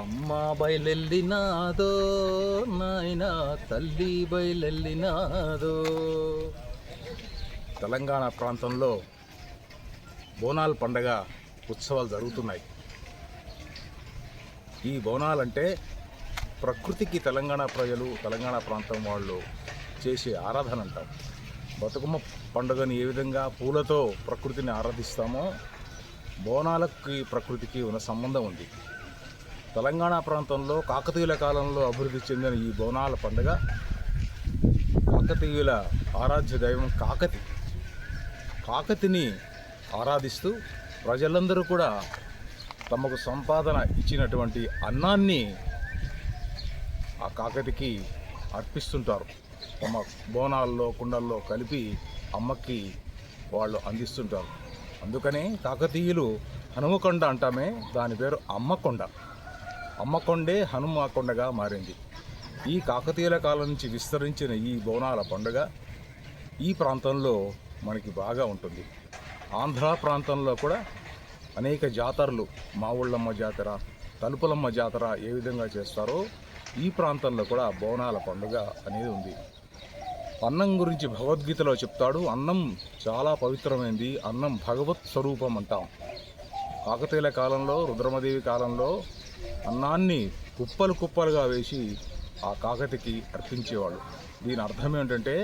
అమ్మ బయలెల్లినాదో నాయన తల్లి బయలెల్లినాదో. తెలంగాణ ప్రాంతంలో బోనాల పండగ ఉత్సవాలు జరుగుతున్నాయి. ఈ బోనాలంటే ప్రకృతికి తెలంగాణ ప్రజలు తెలంగాణ ప్రాంతం వాళ్ళు చేసే ఆరాధన అంటాం. బతుకమ్మ పండుగను ఏ విధంగా పూలతో ప్రకృతిని ఆరాధిస్తామో బోనాలకి ప్రకృతికి ఉన్న సంబంధం ఉంది. తెలంగాణ ప్రాంతంలో కాకతీయుల కాలంలో అభివృద్ధి చెందిన ఈ బోనాల పండుగ కాకతీయుల ఆరాధ్య దైవం కాకతి. కాకతిని ఆరాధిస్తూ ప్రజలందరూ కూడా తమకు సంపాదన ఇచ్చినటువంటి అన్నాన్ని ఆ కాకతికి అర్పిస్తుంటారు. తమ బోనాల్లో కుండల్లో కలిపి అమ్మకి వాళ్ళు అందిస్తుంటారు. అందుకనే కాకతీయులు హనుమకొండ అంటామే దాని పేరు అమ్మకొండ. అమ్మకొండే హనుమకొండగా మారింది. ఈ కాకతీయుల కాలం నుంచి విస్తరించిన ఈ బోనాల పండుగ ఈ ప్రాంతంలో మనకి బాగా ఉంటుంది. ఆంధ్ర ప్రాంతంలో కూడా అనేక జాతరలు మావుళ్ళమ్మ జాతర తలుపులమ్మ జాతర ఏ విధంగా చేస్తారో ఈ ప్రాంతంలో కూడా బోనాల పండుగ అనేది ఉంది. అన్నం గురించి భగవద్గీతలో చెప్తాడు అన్నం చాలా పవిత్రమైంది అన్నం భగవత్ స్వరూపం అంటాం. కాకతీయుల కాలంలో రుద్రమదేవి కాలంలో అన్నాన్ని కుప్పలు కుప్పలుగా వేసి ఆ కాకతికి అర్పించేవాళ్ళు. దీని అర్థం ఏంటంటే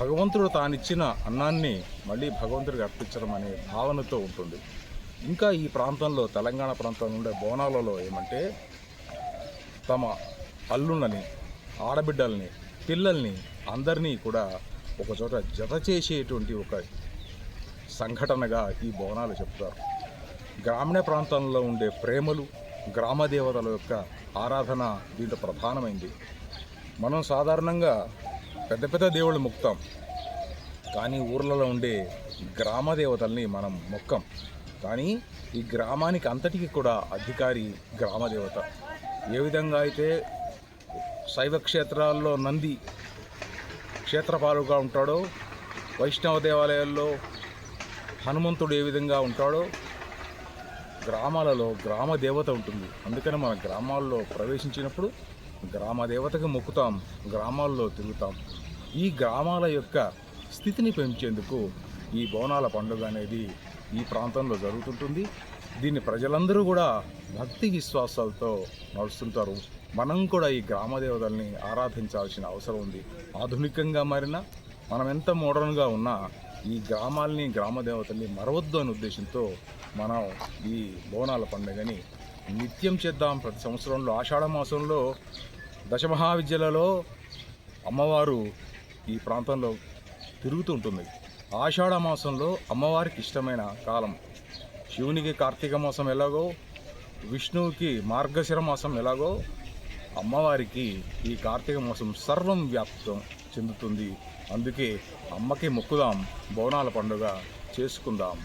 భగవంతుడు తానిచ్చిన అన్నాన్ని మళ్ళీ భగవంతుడికి అర్పించడం అనే భావనతో ఉంటుంది. ఇంకా ఈ ప్రాంతంలో తెలంగాణ ప్రాంతంలో ఉండే బోనాలలో ఏమంటే తమ అల్లుళ్ళని ఆడబిడ్డల్ని పిల్లల్ని అందరినీ కూడా ఒకచోట జత చేసేటువంటి ఒక సంఘటనగా ఈ బోనాలు చెప్తారు. గ్రామీణ ప్రాంతంలో ఉండే ప్రేమలు గ్రామ దేవతల యొక్క ఆరాధన దీంట్లో ప్రధానమైంది. మనం సాధారణంగా పెద్ద పెద్ద దేవుళ్ళు మొక్కుతాం. కానీ ఊర్లలో ఉండే గ్రామ దేవతల్ని మనం మొక్కం. కానీ ఈ గ్రామానికి అంతటికి కూడా అధికారి గ్రామదేవత. ఏ విధంగా అయితే శైవ క్షేత్రాల్లో నంది క్షేత్రపాలుగా ఉంటాడో వైష్ణవ దేవాలయాల్లో హనుమంతుడు ఏ విధంగా ఉంటాడో గ్రామాలలో గ్రామ దేవత ఉంటుంది. అందుకని మన గ్రామాల్లో ప్రవేశించినప్పుడు గ్రామ దేవతకు మొక్కుతాం గ్రామాల్లో తిరుగుతాం. ఈ గ్రామాల యొక్క స్థితిని పెంచేందుకు ఈ బోనాల పండుగ అనేది ఈ ప్రాంతంలో జరుగుతుంటుంది. దీన్ని ప్రజలందరూ కూడా భక్తి విశ్వాసాలతో నడుస్తుంటారు. మనం కూడా ఈ గ్రామ దేవతల్ని ఆరాధించాల్సిన అవసరం ఉంది. ఆధునికంగా మారిన మనం ఎంత మోడర్న్గా ఉన్నా ఈ గ్రామాల్ని గ్రామ దేవతల్ని మరవద్దు అనే ఉద్దేశంతో మనం ఈ బోనాల పండుగని నిత్యం చేద్దాం. ప్రతి సంవత్సరంలో ఆషాఢ మాసంలో దశమహావిద్యలలో అమ్మవారు ఈ ప్రాంతంలో తిరుగుతూ ఉంటుంది. ఆషాఢ మాసంలో అమ్మవారికి ఇష్టమైన కాలం శివునికి కార్తీక మాసం ఎలాగో విష్ణువుకి మార్గశిర మాసం ఎలాగో అమ్మవారికి ఈ కార్తీక మాసం సర్వం వ్యాప్తం. చెందుతుంది. అందుకే అమ్మకి మొక్కుదాం బోనాల పండుగ చేసుకుందాం.